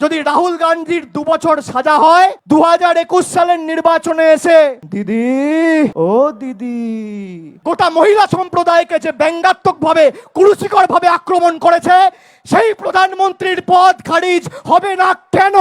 যদি রাহুল গান্ধীর দু বছর সাজা হয় দু হাজার একুশ সালের নির্বাচনে এসে, দিদি, ও দিদি, গোটা মহিলা সম্প্রদায়কে যে ব্যঙ্গাত্মক ভাবে কুরুচিকর ভাবে আক্রমণ করেছে, সেই প্রধানমন্ত্রীর পদ খারিজ হবে না কেন?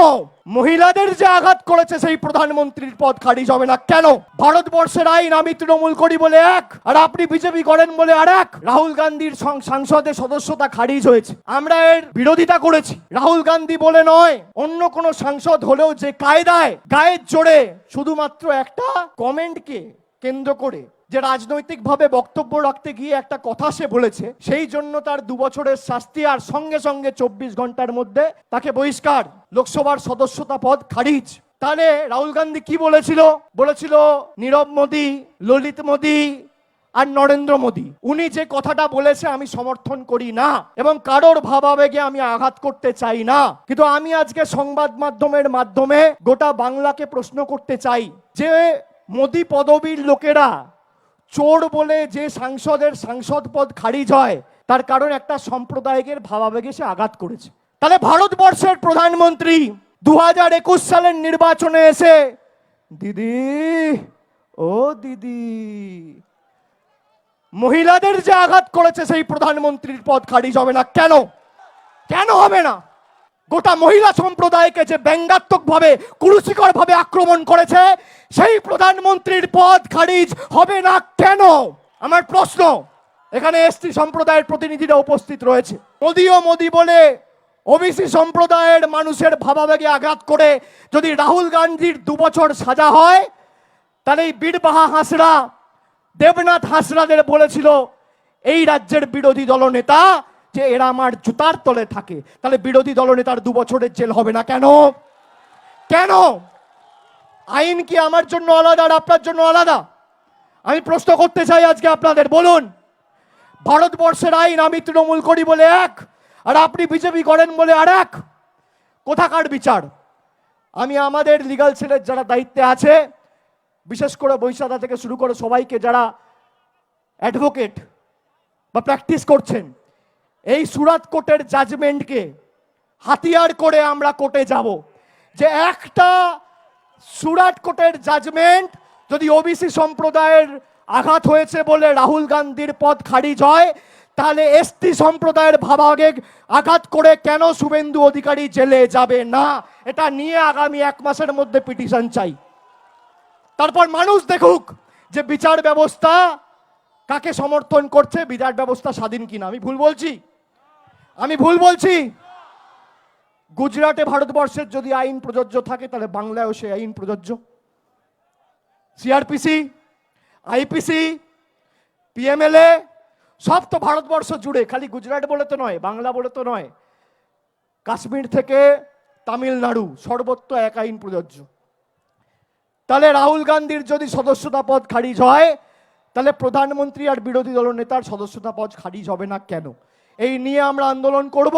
মহিলাদের যে আঘাত করেছে সেই প্রধানমন্ত্রীর পদ খারিজ হবে না। কেন? ভারতবর্ষের আইন আমি তৃণমূল করি বলে এক, আর আপনি বিজেপি করেন বলে আর এক। রাহুল গান্ধীর সং- সংসদে সদস্যতা খারিজ হয়েছে। আমরা এর বিরোধিতা করেছি। রাহুল গান্ধী বলে নয়, অন্য কোন সাংসদ হলেও যে কায়দায় গায়ের জোরে শুধুমাত্র একটা কমেন্টকে কেন্দ্র করে যে রাজনৈতিকভাবে বক্তব্য রাখতে গিয়ে একটা কথা সে বলেছে, সেই জন্য তার দু বছরের শাস্তি আর সঙ্গে সঙ্গে চব্বিশ ঘণ্টার মধ্যে তাকে বহিষ্কার। লোকসভার সদস্যতা পদ খারিজ। তাহলে রাহুল গান্ধী কি বলেছিল? বলেছিল, নীরব মোদী, ললিত মোদী আর নরেন্দ্র মোদী। উনি যে কথাটা বলেছে, আমি সমর্থন করি না এবং কারোর ভাবাবেগে আমি আঘাত করতে চাই না। কিন্তু আমি আজকে সংবাদ মাধ্যমের মাধ্যমে গোটা বাংলাকে প্রশ্ন করতে চাই, যে মোদী পদবীর লোকেরা চোর বলে যে সাংসদের সাংসদ পদ খারিজ হয়, তার কারণ একটা সম্প্রদায়কের ভাবাবেগে সে আঘাত করেছে। তাহলে ভারতবর্ষের প্রধানমন্ত্রী দু হাজার একুশ সালের নির্বাচনে এসে, দিদি, ও দিদি, মহিলাদের যে আঘাত করেছে সেই প্রধানমন্ত্রীর পদ খারিজ হবে না কেন? কেন হবে না? গোটা মহিলা সম্প্রদায়কে যে ব্যঙ্গাত্মক ভাবে কুরুচিকর ভাবে আক্রমণ করেছে, সেই প্রধানমন্ত্রীর পদ খারিজ হবে না কেন? আমার প্রশ্ন। এখানে এসটি সম্প্রদায়ের প্রতিনিধিরা উপস্থিত রয়েছে। মোদি ও মোদি বলে, ওবিসি সম্প্রদায়ের মানুষের ভাবাবেগে আঘাত করে যদি রাহুল গান্ধীর দু বছর সাজা হয়, তাহলে এই বীরবাহা হাসরা, দেবনাথ হাসরাদের বলেছিল, এই রাজ্যের বিরোধী দলনেতা যে এরা আমার জুতার তলে থাকে, তাহলে বিরোধী দলনেতার দু বছরের জেল হবে না কেন? কেন? আইন কি আমার জন্য আলাদা আর আপনার জন্য আলাদা? আমি প্রশ্ন করতে চাই আজকে আপনাদের, বলুন। ভারতবর্ষের আইন আমি তৃণমূল করি বলে এক, আর আপনি বিজেপি করেন বলে আর এক। কোথাকার বিচার? আমি আমাদের লিগাল সেলের যারা দায়িত্বে আছে, বিশেষ করে বৈশাখা থেকে শুরু করে সবাইকে যারা অ্যাডভোকেট বা প্র্যাকটিস করছেন এই সুরাত কোর্টের জাজমেন্টকে হাতিয়ার করে আমরা কোর্টে যাব। যে একটা সুরাট কোর্টের জাজমেন্ট যদি ওবিসি সম্প্রদায়ের আঘাত হয়েছে বলে রাহুল গান্ধীর পদ খারিজ হয়, তাহলে এসটি সম্প্রদায়ের ভাবাগে আঘাত করে কেন শুভেন্দু অধিকারী জেলে যাবে না? এটা নিয়ে আগামী এক মাসের মধ্যে পিটিশন চাই। তারপর মানুষ দেখুক যে বিচার ব্যবস্থা কাকে সমর্থন করছে, বিচার ব্যবস্থা স্বাধীন কিনা। আমি ভুল বলছি? আমি ভুল বলছি? গুজরাটে ভারতবর্ষের যদি আইন প্রযোজ্য থাকে, তাহলে বাংলায়ও সে আইন প্রযোজ্য। সিআরপিসি, আইপিসি, পিএমএলএ, সব তো ভারতবর্ষ জুড়ে। খালি গুজরাট বলে তো নয়, বাংলা বলে তো নয়। কাশ্মীর থেকে তামিলনাড়ু সর্বত্র এক আইন প্রযোজ্য। তাহলে রাহুল গান্ধীর যদি সদস্যতা পদ খারিজ হয়, তাহলে প্রধানমন্ত্রী আর বিরোধী দলনেতার সদস্যতা পদ খারিজ হবে না কেন? এই নিয়ে আমরা আন্দোলন করব।